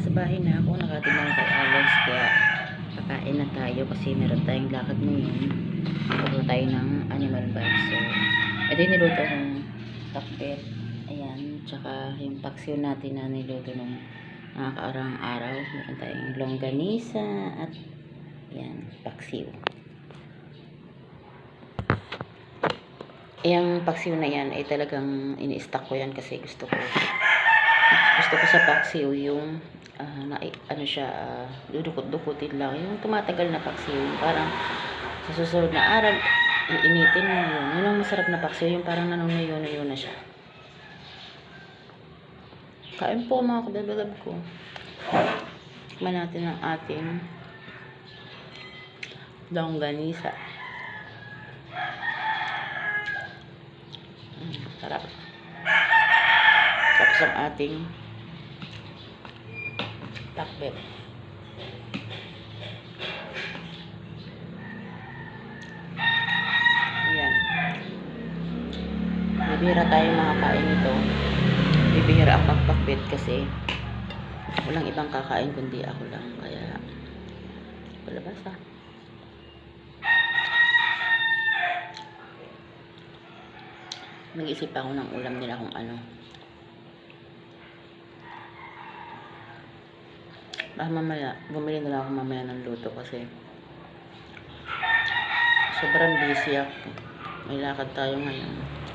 nasa bahay na ako. Nakating kay Alex. Kaya kakain na tayo kasi meron tayong lakad ngayon. Pupunta tayo ng animal bites. So, ito yung niluto ng takpet. Ayan. Tsaka yung paksiw natin na niluto ng nakakaarang araw. Meron tayong longganisa at ayan, paksiw. Yung paksiw na yan ay talagang ini-stack ko yan kasi gusto ko gusto ko sa paksiw yung ah, na, ano siya ah, dudukot-dukutin lang. Yung tumatagal na paksiw parang sa susunod na araw iinitin mo yun. Yun ang masarap na paksiw yung parang nanunuyo-nuyo na siya. Kain po mga kababalab ko. Tikman natin ang ating longganisa. Mm, sarap. Tapos ang ating takbet. Ayan. Bibihira tayo makakain nito. Bibihira ang pagpakbet kasi walang ibang kakain kundi ako lang. Kaya palabas ah. Nag-isip ako ng ulam nila kung ano. Ah, mamaya, bumili na lang ako mamaya ng luto kasi sobrang busy ako. May lakad tayo ngayon.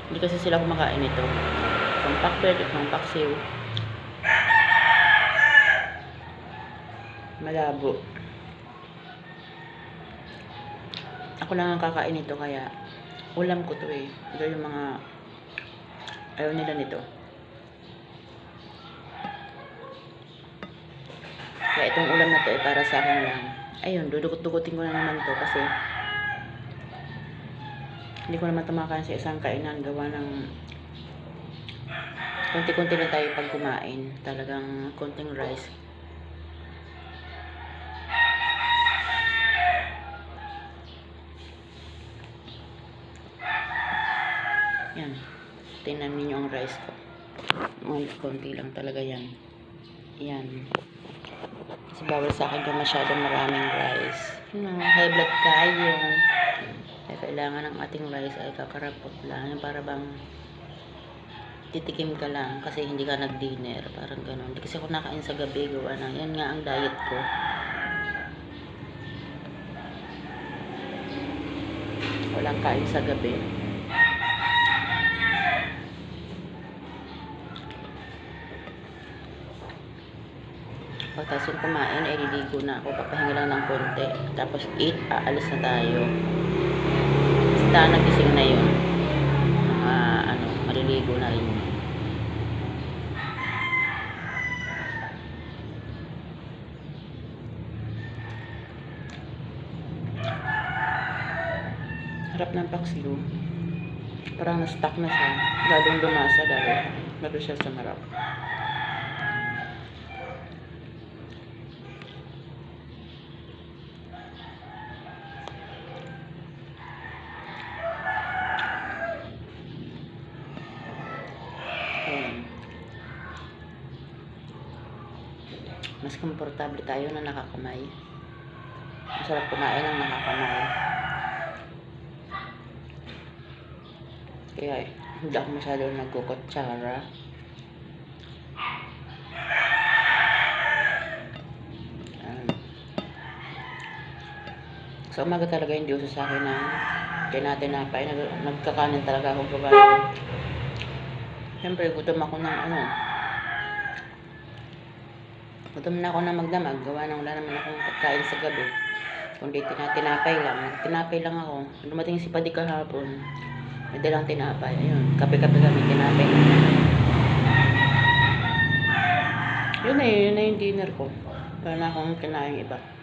Hindi kasi sila kumakain ito. Pang pakbet at pang paksiw. Malabo. Ako lang ang kakain ito kaya ulam ko to eh. Ito yung mga ayaw nila nito. Kaya itong ulam na to ay para sa akin lang. Ayun, dudukot-dukutin ko na naman to kasi hindi ko naman tumakain sa isang kainan gawa ng konti-konti lang tayo pag kumain. Talagang konting rice. Yan. Tingnan ninyo ang rice ko. Konti lang talaga yan. Yan. Kasi bawal sa akin kung masyadong maraming rice. No, high blood tayo. Kaya kailangan ng ating rice ay kakarapot lang. Yung para bang titikim ka lang kasi hindi ka nag-dinner. Parang ganun. Kasi ako nakain sa gabi. Gawa na. Yan nga ang diet ko. Walang kain sa gabi. Pagkatapos yung kumain, ay liligo na ako. Papahinga lang ng konti. Tapos 8, aalis na tayo. Basta nagising na yun. Mga, ano, maliligo na rin. Harap ng paksiw. Parang na-stuck na siya. Lalong lumasa dahil lalo siya sa marap. Ayan. Mas komportable tayo na nakakamay. Masarap kumain ng nakakamay. Kaya hindi ako masyado nagkukutsara. Sa umaga talaga hindi uso sa akin na tinatinapay. Nag, nagkakanin talaga ako gawa. Siyempre, gutom ako ng ano. Gutom na ako na magdamag. Gawa ng wala naman akong pagkain sa gabi. Kundi tinatinapay lang. Tinapay lang ako. Dumating si Padi kahapon. May dalang tinapay. Ayun. Kape-kape kami. Tinapay. Yun na yun. Yun na yung dinner ko. Wala na akong kinain iba.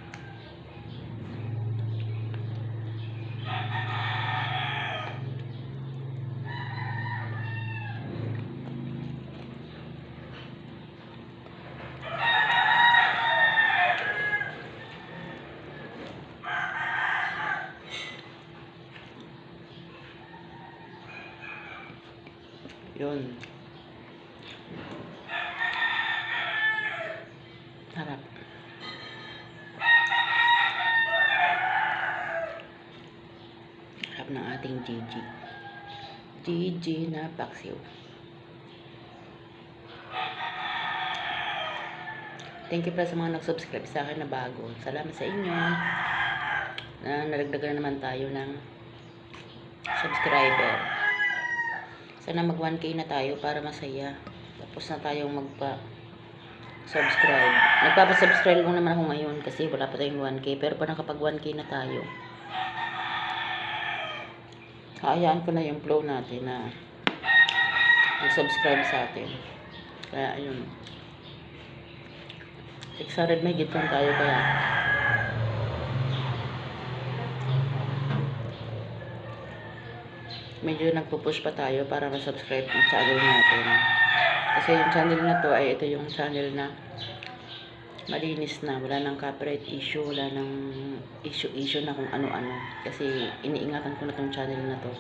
Yun. Harap. Harap ng ating Gigi. Gigi na paksiw. Thank you pala sa mga nag-subscribe sa akin na bago. Salamat sa inyo. Na naragdagan na naman tayo ng subscriber. Sana mag 1k na tayo para masaya. Tapos na tayong magpa subscribe. Nagpapasubscribe lang naman ako ngayon kasi wala pa tayong 1k. Pero pa nakapag 1k na tayo. Hayaan ko na yung flow natin na mag-subscribe sa atin. Kaya ayun. 600 may gitong tayo kaya. Medyo nagpo-push pa tayo para ma-subscribe yung channel natin. Kasi yung channel na to ay ito yung channel na malinis na. Wala nang copyright issue, wala nang issue-issue na kung ano-ano. Kasi iniingatan ko na tong channel na to.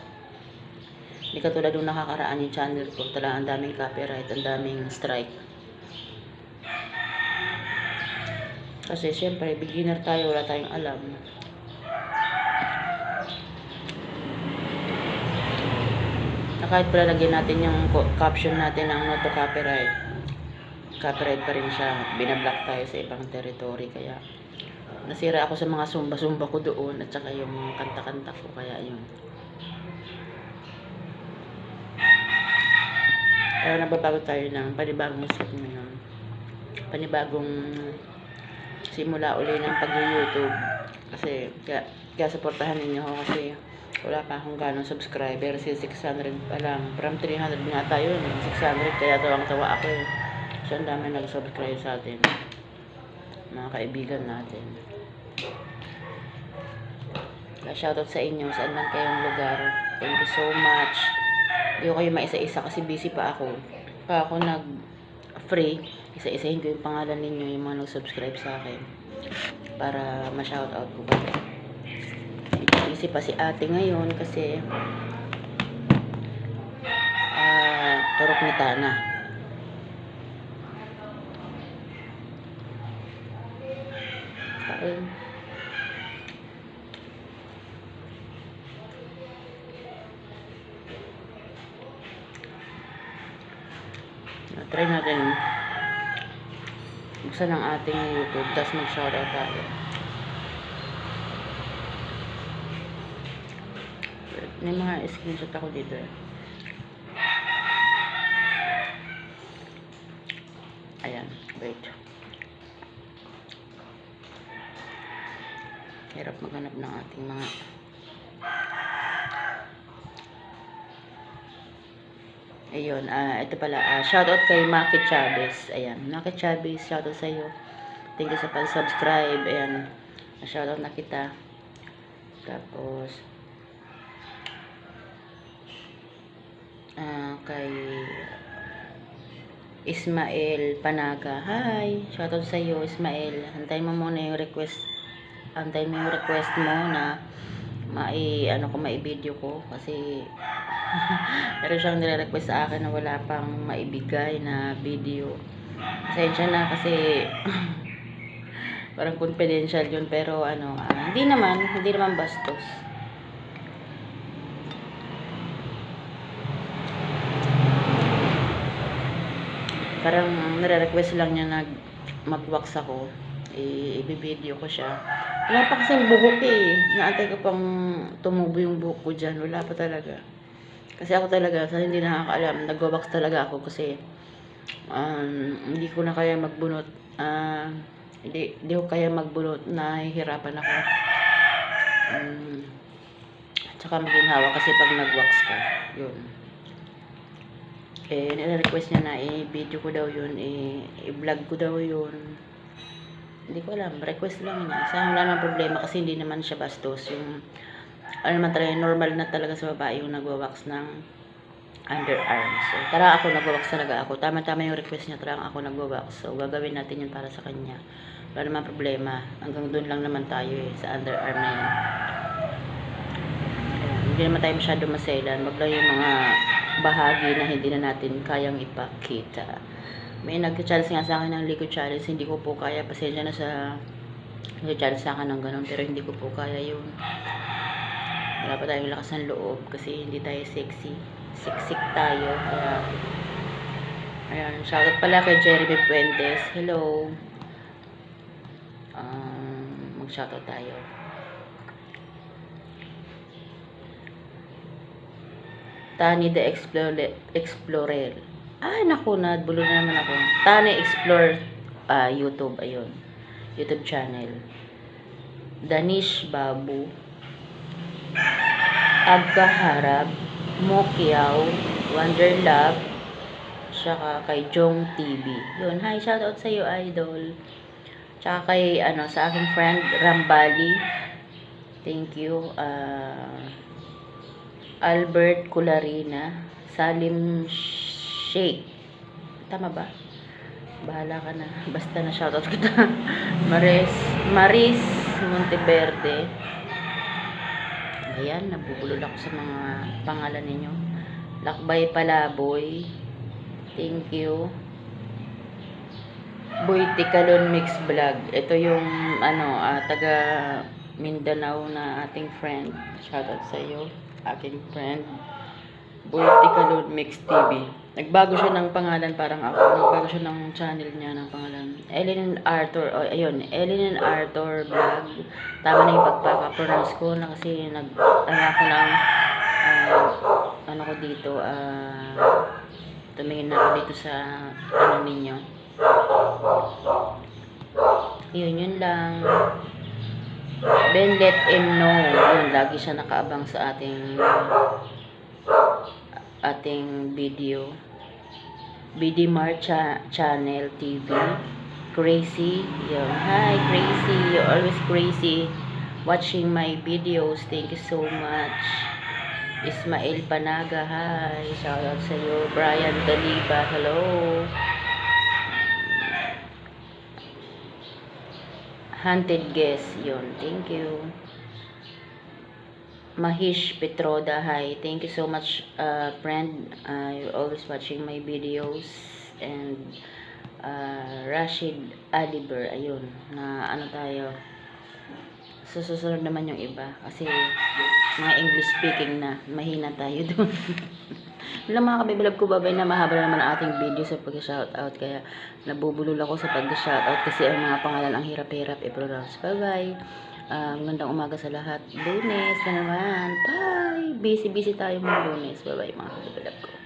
Hindi katulad nung nakakaraan yung channel ko. Talaga ang daming copyright, ang daming strike. Kasi syempre, beginner tayo, wala tayong alam. Kahit pala lagyan natin yung caption natin ng no to copyright, copyright pa rin siya. Binablock tayo sa ibang territory. Kaya nasira ako sa mga sumba-sumba ko doon at saka yung kanta-kanta ko. Kaya yun. Kaya nababago tayo ng panibagong step ngayon. Panibagong simula uli ng pag-YouTube. Kasi, kaya, kaya supportahan ninyo ako kasi wala pa akong ganong subscriber. Si 600 pa lang. From 300 nga tayo, eh, 600. Kaya tawang-tawa ako eh. So, ang dami nag-subscribe sa atin. Mga kaibigan natin. Shoutout sa inyo, saan man kayong lugar. Thank you so much. Hindi ko kayo maisa-isa kasi busy pa ako. Pa ako nag-free. Isa-isahin ko yung pangalan ninyo, yung mga nag-subscribe sa akin. Para ma-shoutout ko ba. Busy pa si ate ngayon kasi ah turok ni Tana. Kain. Ah, Try natin buksan ang ating YouTube tapos mag-shoutout tayo. May mga screenshot ako dito eh. Ayan, wait. Hirap maghanap ng ating mga Ayun, ah ito pala, ah shoutout kay Maki Chavez. Ayan, Maki Chavez, shoutout sa iyo. Thank you sa pag-subscribe. Ayan, shoutout na kita. Tapos, ah kay Ismael Panaga. Hi, shoutout sa iyo, Ismael. Antayin mo muna yung request. Antayin mo yung request mo na mai ano ko mai-video ko kasi meron siyang nire-request sa akin na wala pang maibigay na video. Pasensya na kasi parang confidential yun pero ano, ah, hindi naman, hindi naman bastos. Parang nire-request lang niya nag mag-wax ako. I- ibibideo ko siya. Wala pa kasing buhok eh. Naantay ko pang tumubo yung buhok ko dyan. Wala pa talaga. Kasi ako talaga, sa hindi nakakaalam, nag-wax talaga ako kasi um, hindi ko na kaya magbunot. Ah, hindi, hindi ko kaya magbunot. Nahihirapan ako. Um, tsaka maginhawa kasi pag nag-wax ka. Yun. Eh, nire-request niya na i-video ko daw yun, i- i-vlog ko daw yun. Hindi ko alam, request lang niya. Sa wala namang problema kasi hindi naman siya bastos. Yung, ano naman talaga, normal na talaga sa babae yung nagwawax ng underarms. So, tara ako, nagwawax talaga ako. Tama-tama yung request niya, tara ako nagwawax. So, gagawin natin yun para sa kanya. Wala naman problema. Hanggang doon lang naman tayo eh, sa underarm na yun. Hindi naman tayo masyado maselan. Wag lang yung mga bahagi na hindi na natin kayang ipakita. may nag-challenge nga sa akin ng liquid challenge. Hindi ko po kaya. Pasensya na sa nag-challenge sa akin ng ganun. Pero hindi ko po kaya yun. Wala pa tayong lakas ng loob kasi hindi tayo sexy. Siksik tayo. Kaya, ayan. Shoutout pala kay Jeremy Puentes. Hello. Um, mag-shoutout tayo. Tani the Explorer. Ay, naku, nabulo na naman ako. Tani Explore ah, YouTube. Ayun. YouTube channel. Danish Babu. Agkaharab. Mokiaw. Wonder Love. Tsaka kay Jong TV. Yun, hi, shoutout sa iyo, idol. Tsaka kay, ano, sa aking friend, Rambali. Thank you. Ah... Albert Cularina, Salim Sheikh. Tama ba? Bahala ka na. Basta na shoutout kita. Maris, Maris Monteverde. Ayan, nabubulol ako sa mga pangalan ninyo. Lakbay Palaboy. Thank you. Boy Tikalon Mix Vlog. Ito yung ano, ah, taga Mindanao na ating friend. Shoutout sa iyo aking friend Boy Tikalon Mix TV. Nagbago siya ng pangalan parang ako. Nagbago siya ng channel niya ng pangalan. Ellen and Arthur. Oh, ayun. Ellen and Arthur Vlog. Tama na yung pagpapa-pronounce ko na kasi nag ano ako ng ah, ano ko dito ah tumingin na ako dito sa ano ninyo. Yun, yun lang. Then let him know. Yun, lagi siya nakaabang sa ating ating video. BD Mar cha Channel TV. Crazy. Yun. Hi, Crazy. You're always crazy watching my videos. Thank you so much. Ismael Panaga. Hi. Shout out sa iyo. Brian Daliba. Hello. Hunted Guest. Yun. Thank you. Mahish Petroda, hi. Thank you so much, uh, friend. Uh, you're always watching my videos. And uh, Rashid Aliber, ayun, na ano tayo. Susunod naman yung iba. Kasi mga English speaking na, mahina tayo doon. Wala mga kabibilab ko, babay na mahaba na naman ang ating video sa pag-shoutout. Kaya nabubulol ako sa pag-shoutout kasi ang mga pangalan ang hirap-hirap i-pronounce. Bye-bye. Ah, magandang umaga sa lahat. Lunes na naman. Bye! Busy-busy tayo mga lunes. Bye-bye mga kabibilab ko.